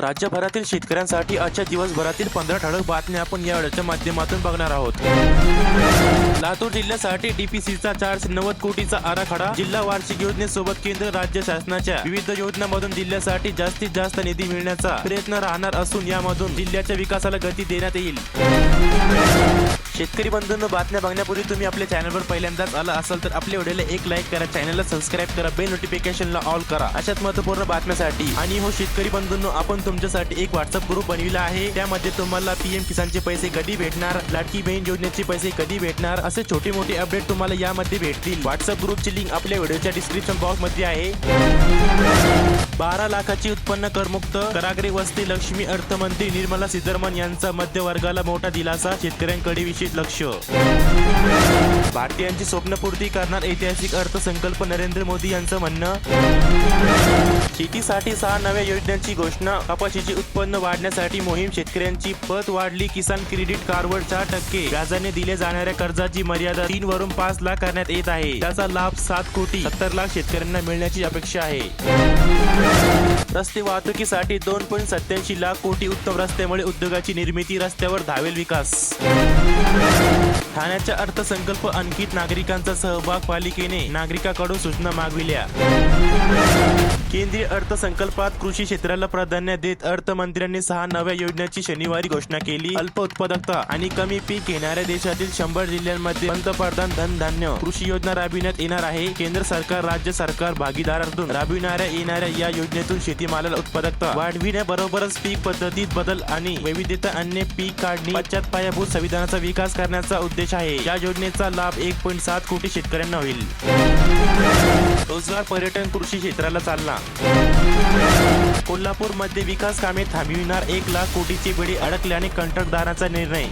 राज्यभरातील शेतकऱ्यांसाठी आजच्या दिवसभरातील पंधरा ठळक बातम्या आपण या वेळेच्या माध्यमातून बघणार आहोत. लातूर जिल्ह्यासाठी डीपीसीचा चारशे नव्वद कोटीचा आराखडा जिल्हा वार्षिक योजनेसोबत केंद्र राज्य शासनाच्या विविध योजनांमधून जिल्ह्यासाठी जास्तीत जास्त निधी मिळण्याचा प्रयत्न राहणार असून यामधून जिल्ह्याच्या विकासाला गती देण्यात येईल. शेतकरी बंधूंनो बातम्या बघण्यापूर्वी तुम्ही आपल्या चॅनलवर पहिल्यांदाच आला असाल तर आपल्या व्हिडिओला एक लाईक करा चॅनलला सबस्क्राईब करा बेल नोटिफिकेशनला ऑल करा. अशाच महत्त्वपूर्ण बातम्यासाठी आणि हो शेतकरी बंधूंनो आपण तुमच्यासाठी एक व्हॉट्सअप ग्रुप बनविला आहे. त्यामध्ये तुम्हाला पीएम किसानचे पैसे कधी भेटणार लाडकी बहीण योजनेचे पैसे कधी भेटणार असे छोटे मोठे अपडेट तुम्हाला यामध्ये भेटतील. व्हॉट्सअप ग्रुपची लिंक आपल्या व्हिडिओच्या डिस्क्रिप्शन बॉक्समध्ये आहे. बारा लाखाची उत्पन्न करमुक्त. करागरी वस्ती लक्ष्मी अर्थमंत्री निर्मला सीतारामन यांचा मध्यवर्गाला मोठा दिलासा शेतकऱ्यांकडे विशेष लक्ष. भारतीयांची स्वप्नपूर्ती करणार ऐतिहासिक अर्थसंकल्प नरेंद्र मोदी यांचं म्हणणं शेतीसाठी सहा नव्या योजनांची घोषणा कपाशीचे उत्पन्न वाढण्यासाठी मोहीम शेतकऱ्यांची पत वाढली किसान क्रेडिट कार्डवर चार टक्के व्याजाने दिल्या जाणाऱ्या कर्जाची मर्यादा तीन वरून पाच लाख करण्यात येत आहे. त्याचा लाभ सात कोटी सत्तर लाख शेतकऱ्यांना मिळण्याची अपेक्षा आहे. रस्ते वाहतुकीसाठी दोन पॉईंट सत्याऐंशी लाख कोटी उत्तम रस्त्यामुळे उद्योगाची निर्मिती रस्त्यावर धावेल विकास. ठाण्याचा अर्थसंकल्प अंकित नागरिकांचा सहभाग पालिकेने नागरिकांकडून सूचना मागविल्या. केंद्रीय अर्थसंकल्पात कृषी क्षेत्राला प्राधान्य देत अर्थमंत्र्यांनी सहा नव्या योजनांची शनिवारी घोषणा केली. अल्प उत्पादकता आणि कमी पीक घेणाऱ्या देशातील शंभर जिल्ह्यांमध्ये पंतप्रधान धनधान्य कृषी योजना राबविण्यात येणार आहे. केंद्र सरकार राज्य सरकार भागीदारातून राबविणाऱ्या येणाऱ्या या योजनेतून शेतीमालाला उत्पादकता. वाढविण्याबरोबरच पीक पद्धतीत बदल आणि वैविध्यता अन्य पीक काढणी पश्चात पायाभूत संविधानाचा विकास करण्याचा उद्देश आहे. या योजनेचा लाभ एक पॉईंट सात कोटी शेतकऱ्यांना होईल. रोजगार पर्यटन कृषी क्षेत्राला चालना. कोल्हापूरमध्ये विकास कामे थांबविणार एक लाख कोटीची बेडी अडकल्याने कंत्राटदाराचा निर्णय.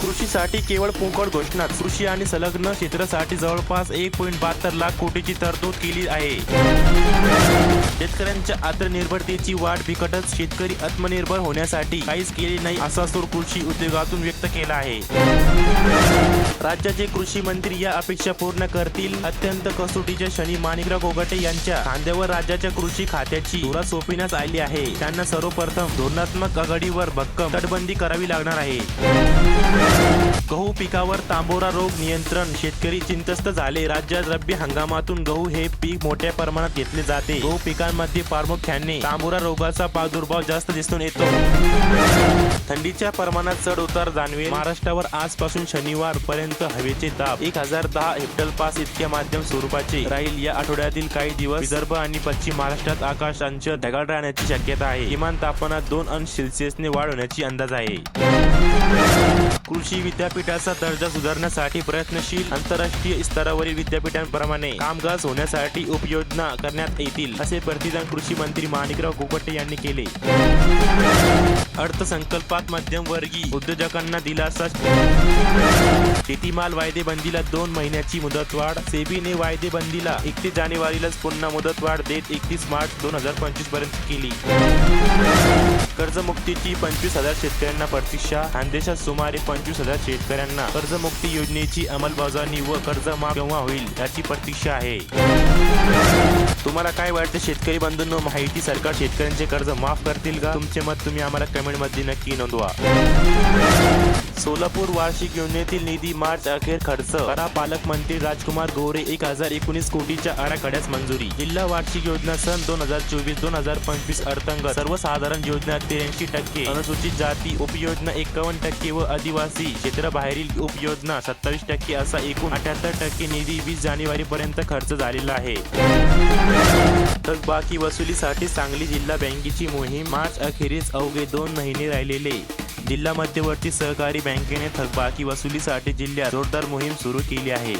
कृषीसाठी केवळ पोकळ घोषणा कृषी आणि संलग्न क्षेत्रासाठी जवळपास एक पॉईंट बहात्तर लाख कोटीची तरतूद केली आहे. शेतकऱ्यांच्या आत्मनिर्भरतेची वाढ बिकटच शेतकरी आत्मनिर्भर होण्यासाठी काहीच केले नाही असा सूर कृषी उद्योगातून व्यक्त केला आहे. राज्याचे कृषी मंत्री या अपेक्षा पूर्ण करतील अत्यंत कसोटीच्या शनी माणिकराव गोगटे यांच्या खांद्यावर राज्याच्या कृषी खात्याची धुरा सोपविण्यात आली आहे. त्यांना सर्वप्रथम धोरणात्मक आघाडीवर भक्कम तटबंदी करावी लागणार आहे. गहू पिकावर तांबोरा रोग नियंत्रण शेतकरी चिंतस्त झाले. राज्यात रब्बी हंगामातून गहू हे पीक मोठ्या प्रमाणात घेतले जाते. गहू पिकांमध्ये प्रामुख्याने तांबोरा रोगाचा प्रादुर्भाव जास्त दिसून येतो. थंडीच्या प्रमाणात चढ उतार जाणवेल. महाराष्ट्रावर आजपासून शनिवार पर्यंत हवेचे दाब एक हजार दहा हेक्टर पास इतक्या माध्यम स्वरूपाचे राहील. या आठवड्यातील काही दिवस विदर्भ आणि पश्चिम महाराष्ट्रात आकाश अंश ढगाळ राहण्याची शक्यता आहे. किमान तापमानात दोन अंश सेल्सिअसने वाढ होण्याची अंदाज आहे. कृषी विद्यापीठाचा दर्जा सुधारण्यासाठी प्रयत्नशील आंतरराष्ट्रीय स्तरावरील विद्यापीठांप्रमाणे कामकाज होण्यासाठी उपयोजना करण्यात येतील असे प्रतिदान कृषी मंत्री माणिकराव गोपटे यांनी केले. अर्थसंकल्पात मध्यमवर्गीय उद्योजकांना दिलासा. शेतीमाल वायदेबंदीला दोन महिन्याची मुदतवाढ सेबीने बंदीला एकतीस जानेवारीलाच पुन्हा मुदतवाढ देत एकतीस मार्च दोन हजार पंचवीसपर्यंत केली. कर्जमुक्तीची पंचवीस हजार शेतकऱ्यांना प्रतीक्षा खानदेशात सुमारे पंचवीस हजार शेतकऱ्यांना कर्जमुक्ती योजनेची अंमलबजावणी व कर्ज माफ केव्हा होईल याची प्रतीक्षा आहे. तुम्हाला काय वाटतं शेतकरी बंधूंनो माहिती सरकार शेतकऱ्यांचे कर्ज माफ करतील का? तुमचे मत तुम्ही आम्हाला कमेंटमध्ये नक्की नोंदवा. सोलापूर वार्षिक योजनेतील निधी मार्च अखेर खर्च करा पालकमंत्री राजकुमार गोरे एक हजार एकोणीस कोटीच्या आराखड्यास मंजुरी. जिल्हा वार्षिक योजना सन दोन हजार चोवीस दोन हजार पंचवीस अर्थंगत सर्वसाधारण योजना त्र्याऐंशी टक्के अनुसूचित जाती उपयोजना एकावन्न टक्के व आदिवासी क्षेत्राबाहेरील उपयोजना सत्तावीस टक्के असा एकूण अठ्याहत्तर टक्के निधी वीस जानेवारी पर्यंत खर्च झालेला आहे. थकबाकी वसुलीसाठी सांगली जिल्हा बँकेची मोहीम मार्च अखेरीस अवघे दोन महिने राहिलेले. जिल्हा मध्यवर्ती सहकारी बँकेने थकबाकी वसुलीसाठी जिल्ह्यात जोरदार मोहीम सुरू केली आहे.